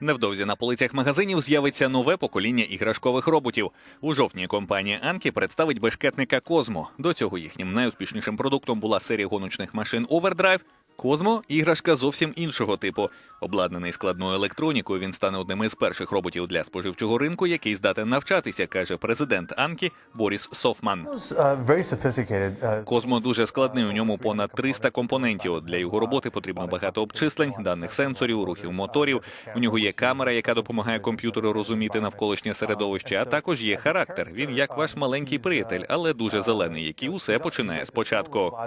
Невдовзі на полицях магазинів з'явиться нове покоління іграшкових роботів. У жовтні компанія Анкі представить бешкетника Козмо. До цього їхнім найуспішнішим продуктом була серія гоночних машин Overdrive. Козмо іграшка зовсім іншого типу. Обладнаний складною електронікою, він стане одним із перших роботів для споживчого ринку, який здатен навчатися, каже президент Анкі Боріс Софман. Uh. Uh, Козмо дуже складний. У ньому понад 300 компонентів. Для його роботи потрібно багато обчислень, даних сенсорів, рухів моторів. У нього є камера, яка допомагає комп'ютеру розуміти навколишнє середовище. А також є характер. Він як ваш маленький приятель, але дуже зелений, який усе починає спочатку.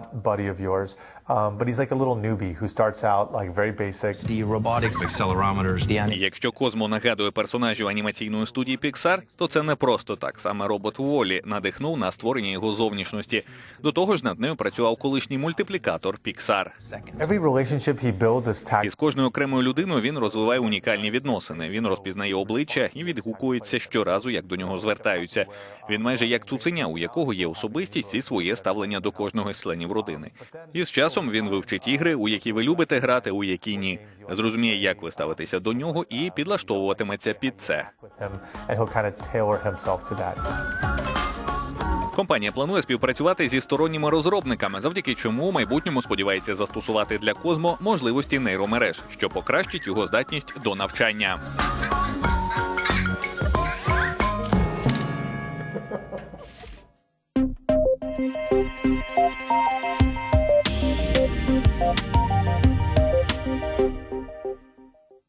Newbie who starts out like very basic. the robotics accelerometers. І Якщо Козмо нагадує персонажів анімаційної студії Pixar, то це не просто так. Саме робот Волі надихнув на створення його зовнішності. До того ж, над нею працював колишній мультиплікатор Pixar. Every relationship he builds is tagged. Із кожною окремою людиною він розвиває унікальні відносини. Він розпізнає обличчя і відгукується щоразу, як до нього звертаються. Він майже як цуценя, у якого є особистість і своє ставлення до кожного з членів родини. І з часом він вивчить ігри, у які ви любите грати, у які ні. Зрозуміє, як ви ставитеся до нього, і підлаштовуватиметься під це. Компанія планує співпрацювати зі сторонніми розробниками, завдяки чому у майбутньому сподівається застосувати для Козмо можливості нейромереж, що покращить його здатність до навчання.